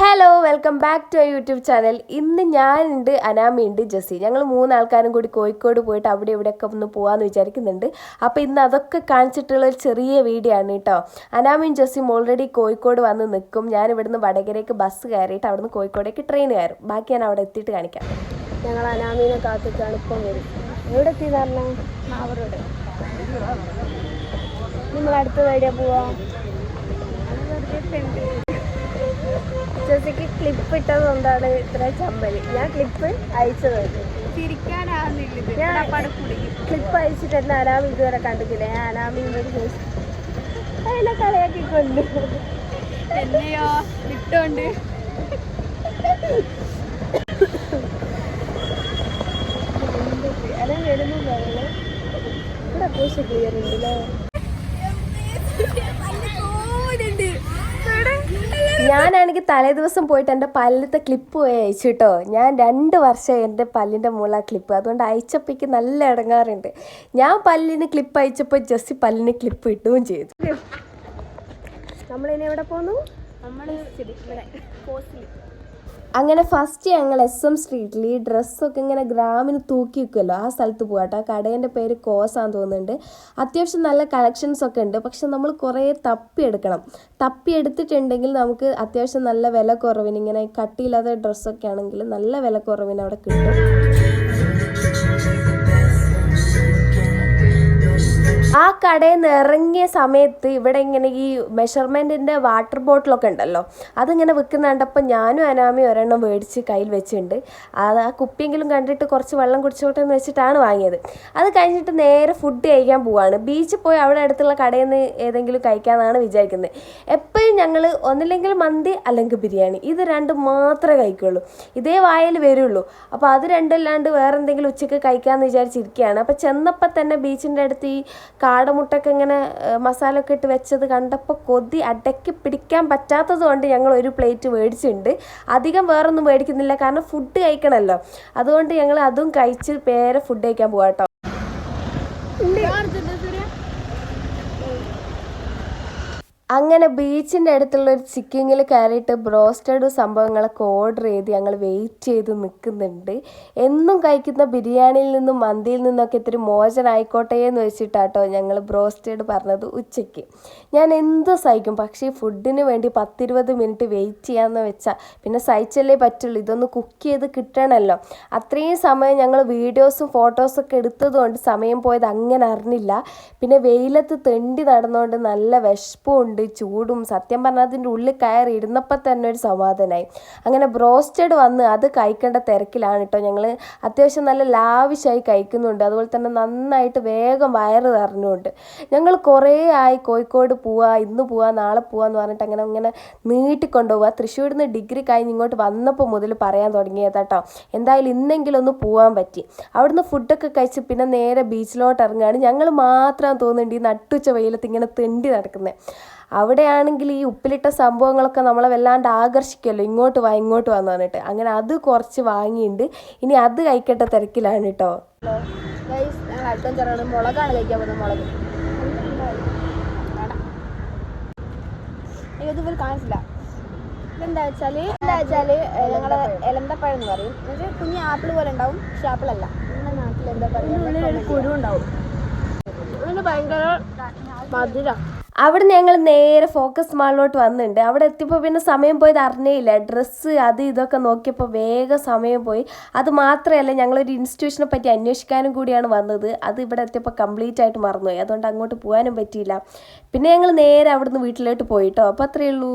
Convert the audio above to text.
Hello welcome back to YouTube channel ഇന്ന് ഞാനുണ്ട് അനാമിയുണ്ട് ജസ്സി. ഞങ്ങൾ മൂന്നാൾക്കാരും കൂടി കോഴിക്കോട് പോയിട്ട് അവിടെ ഇവിടെയൊക്കെ ഒന്ന് പോകാമെന്ന് വിചാരിക്കുന്നുണ്ട്. അപ്പോൾ ഇന്ന് അതൊക്കെ കാണിച്ചിട്ടുള്ള ഒരു ചെറിയ വീഡിയോ ആണ് കേട്ടോ അനാമിയും ജസ്സിയും ഓൾറെഡി കോഴിക്കോട് വന്ന് നിൽക്കും. ഞാൻ ഇവിടുന്ന് വടകരയ്ക്ക് ബസ് കയറിയിട്ട് അവിടുന്ന് കോഴിക്കോടേക്ക് ട്രെയിൻ കയറും. ബാക്കി ഞാൻ അവിടെ എത്തിയിട്ട് കാണിക്കാം. ഞങ്ങൾ അനാമീനെ കാത്തിട്ടാണ് ഇപ്പം വരും. എവിടെ എത്തി അവരോട് നിങ്ങൾ അടുത്ത വഴിയാണ് പോവാ? ജസിക്ക് ക്ലിപ്പ് ഇട്ടത് കൊണ്ടാണ് ഇത്ര ചമ്മൽ. ഞാൻ ക്ലിപ്പ് അയച്ചത്. ക്ലിപ്പ് അയച്ചിട്ട് എന്നെ അനാമി ഇതുവരെ കണ്ടിട്ടില്ല? ഞാൻ അനാമി അതിനെ കളയാക്കി കൊണ്ടു എന്നെയോ ഇട്ടോണ്ട് അനാ വരുന്നു? ഇവിടെ പോയി ക്ലിയർ ഉണ്ട് ഞാനാണെങ്കിൽ തലേ ദിവസം പോയിട്ട് എന്റെ പല്ലിത്തെ ക്ലിപ്പ് പോയി അയച്ചു കേട്ടോ ഞാൻ രണ്ട് വർഷം എന്റെ പല്ലിന്റെ മുകളിൽ ക്ലിപ്പ് അതുകൊണ്ട് അയച്ചപ്പോഴേക്ക് നല്ല ഇടങ്ങാറുണ്ട്. ഞാൻ പല്ലിന് ക്ലിപ്പ് അയച്ചപ്പോൾ ജസ്റ്റ് പല്ലിന് ക്ലിപ്പ് ഇട്ടുകയും ചെയ്തു. നമ്മളിനി എവിടെ പോന്നു? നമ്മൾ ഇവിടെ അങ്ങനെ ഫസ്റ്റ് ഞങ്ങൾ എസ് എം സ്ട്രീറ്റിൽ ഈ ഡ്രസ്സൊക്കെ ഇങ്ങനെ ഗ്രാമിന് തൂക്കി വെക്കുമല്ലോ ആ സ്ഥലത്ത് പോകാട്ടോ ആ കടേന്റെ പേര് കോസാന്ന് തോന്നുന്നുണ്ട്. അത്യാവശ്യം നല്ല കളക്ഷൻസ് ഒക്കെ ഉണ്ട്. പക്ഷെ നമ്മൾ കുറേ തപ്പി എടുക്കണം. തപ്പി എടുത്തിട്ടുണ്ടെങ്കിൽ നമുക്ക് അത്യാവശ്യം നല്ല വില കുറവിന് ഇങ്ങനെ കട്ടിയില്ലാത്ത ഡ്രസ്സൊക്കെ ആണെങ്കിൽ നല്ല വില കുറവിന് അവിടെ കിട്ടും. കടയിൽ നിന്ന് ഇറങ്ങിയ സമയത്ത് ഇവിടെ ഇങ്ങനെ ഈ മെഷർമെന്റിന്റെ വാട്ടർ ബോട്ടിലൊക്കെ ഉണ്ടല്ലോ അതിങ്ങനെ വിൽക്കുന്ന കണ്ടപ്പോൾ ഞാനും അനാമി ഒരെണ്ണം മേടിച്ച് കയ്യിൽ വെച്ചിട്ടുണ്ട്. അത് ആ കുപ്പിയെങ്കിലും കണ്ടിട്ട് കുറച്ച് വെള്ളം കുടിച്ചോട്ടെ എന്ന് വെച്ചിട്ടാണ് വാങ്ങിയത്. അത് കഴിഞ്ഞിട്ട് നേരെ ഫുഡ് കഴിക്കാൻ പോവാണ്. ബീച്ചിൽ പോയി അവിടെ അടുത്തുള്ള കടയിൽ നിന്ന് ഏതെങ്കിലും കഴിക്കാമെന്നാണ് വിചാരിക്കുന്നത്. എപ്പോഴും ഞങ്ങൾ ഒന്നില്ലെങ്കിൽ മന്തി അല്ലെങ്കിൽ ബിരിയാണി. ഇത് രണ്ടും മാത്രമേ കഴിക്കുള്ളൂ. ഇതേ വായിൽ വരുള്ളൂ. അപ്പോൾ അത് രണ്ടല്ലാണ്ട് വേറെ എന്തെങ്കിലും ഉച്ചയ്ക്ക് കഴിക്കാമെന്ന് വിചാരിച്ചിരിക്കുകയാണ്. അപ്പോൾ ചെന്നപ്പോൾ തന്നെ ബീച്ചിന്റെ അടുത്ത് ഈ കാടമുട്ടൊക്കെ ഇങ്ങനെ മസാല ഒക്കെ ഇട്ട് വെച്ചത് കണ്ടപ്പോൾ കൊതി അടക്കി പിടിക്കാൻ പറ്റാത്തത് കൊണ്ട് ഞങ്ങൾ ഒരു പ്ലേറ്റ് മേടിച്ചിട്ടുണ്ട്. അധികം വേറൊന്നും മേടിക്കുന്നില്ല കാരണം ഫുഡ് കഴിക്കണമല്ലോ അതുകൊണ്ട് ഞങ്ങൾ അതും കഴിച്ച് പേരെ ഫുഡ് കഴിക്കാൻ പോവാട്ടോ അങ്ങനെ ബീച്ചിന്റെ അടുത്തുള്ള ഒരു ചിക്കിങ്ങിൽ കയറിയിട്ട് ബ്രോസ്റ്റഡ് സംഭവങ്ങളൊക്കെ ഓർഡർ ചെയ്ത് ഞങ്ങൾ വെയിറ്റ് ചെയ്ത് നിൽക്കുന്നുണ്ട് എന്നും കഴിക്കുന്ന ബിരിയാണിയിൽ നിന്നും മന്തിയിൽ നിന്നൊക്കെ ഇത്തിരി മോചനായിക്കോട്ടെ എന്ന് വെച്ചിട്ടാട്ടോ ഞങ്ങൾ ബ്രോസ്റ്റഡ് പറഞ്ഞത് ഉച്ചയ്ക്ക്. ഞാൻ എന്ത് സഹിക്കും പക്ഷേ ഫുഡിന് വേണ്ടി പത്തിരുപത് മിനിറ്റ് വെയിറ്റ് ചെയ്യാമെന്ന് വെച്ചാൽ പിന്നെ സഹിച്ചല്ലേ പറ്റുള്ളൂ. ഇതൊന്ന് കുക്ക് ചെയ്ത് കിട്ടണമല്ലോ അത്രയും സമയം ഞങ്ങൾ വീഡിയോസും ഫോട്ടോസൊക്കെ എടുത്തതുകൊണ്ട് സമയം പോയത് അങ്ങനെ അറിഞ്ഞില്ല. പിന്നെ വെയിലത്ത് തെണ്ടി നടന്നുകൊണ്ട് നല്ല വിശപ്പും ഉണ്ട് ചൂടും സത്യം പറഞ്ഞാൽ അതിന്റെ ഉള്ളിൽ കയറി ഇരുന്നപ്പോൾ തന്നെ ഒരു സമാധാനമായി അങ്ങനെ ബ്രോസ്റ്റഡ് വന്ന് അത് കഴിക്കേണ്ട തിരക്കിലാണ് കേട്ടോ ഞങ്ങൾ അത്യാവശ്യം നല്ല ലാവിഷായി കഴിക്കുന്നുണ്ട്. അതുപോലെ തന്നെ നന്നായിട്ട് വേഗം വയറ് നിറഞ്ഞുകൊണ്ട് ഞങ്ങൾ കുറേ ആയി കോഴിക്കോട് പോവാ ഇന്ന് പോവാ നാളെ പോവാന്ന് പറഞ്ഞിട്ട് അങ്ങനെ അങ്ങനെ നീട്ടിക്കൊണ്ടുപോവുക തൃശ്ശൂരിൽ നിന്ന് ഡിഗ്രി കഴിഞ്ഞ് ഇങ്ങോട്ട് വന്നപ്പോൾ മുതൽ പറയാൻ തുടങ്ങിയതാട്ടോ എന്തായാലും ഇന്നെങ്കിലും ഒന്ന് പോവാൻ പറ്റി. അവിടുന്ന് ഫുഡൊക്കെ കഴിച്ച് പിന്നെ നേരെ ബീച്ചിലോട്ട് ഇറങ്ങുകയാണ് ഞങ്ങൾ മാത്രം തോന്നുന്നുണ്ട് ഈ നട്ടുച്ച വെയിലത്ത് ഇങ്ങനെ തെണ്ടി നടക്കുന്നത് അവിടെയാണെങ്കിൽ ഈ ഉപ്പിലിട്ട സംഭവങ്ങളൊക്കെ നമ്മളെ വല്ലാണ്ട് ആകർഷിക്കുമല്ലോ. ഇങ്ങോട്ട് വാ ഇങ്ങോട്ട് വാന്ന് പറഞ്ഞിട്ട്. അങ്ങനെ അത് കുറച്ച് വാങ്ങിയിട്ടുണ്ട് ഇനി അത് കഴിക്കട്ടെ തിരക്കിലാണ് കേട്ടോ. മുളകാണ് കഴിക്കാൻ പോകുന്നത് മുളക്. കാണിച്ചില്ല. എന്താ വെച്ചാൽ എന്താ വെച്ചാൽ ഞങ്ങളെ എലന്തപ്പഴം എന്ന് പറയും. എന്നുവെച്ചാൽ കുഞ്ഞ് ആപ്പിൾ പോലെ ഉണ്ടാവും പക്ഷെ ആപ്പിൾ അല്ല. നമ്മുടെ നാട്ടിൽ എന്താ പറയുക കുരു ഉണ്ടാവും. അതിന് ഭയങ്കര മധുര. അവിടെ ഞങ്ങൾ നേരെ ഫോക്കസ് മാളിലോട്ട് വന്നിട്ടുണ്ട് അവിടെ എത്തിയപ്പോൾ പിന്നെ സമയം പോയത് അറിഞ്ഞേയില്ല. ഡ്രസ്സ് അത് ഇതൊക്കെ നോക്കിയപ്പോൾ വേഗം സമയം പോയി. അത് മാത്രമല്ല ഞങ്ങളൊരു ഇൻസ്റ്റിറ്റ്യൂഷനെ പറ്റി അന്വേഷിക്കാനും കൂടിയാണ് വന്നത്. അത് ഇവിടെ എത്തിയപ്പോൾ കംപ്ലീറ്റ് ആയിട്ട് മറന്നുപോയി. അതുകൊണ്ട് അങ്ങോട്ട് പോകാനും പറ്റിയില്ല. പിന്നെ ഞങ്ങൾ നേരെ അവിടുന്ന് വീട്ടിലോട്ട് പോയിട്ടോ. അപ്പോൾ അത്രയേ ഉള്ളൂ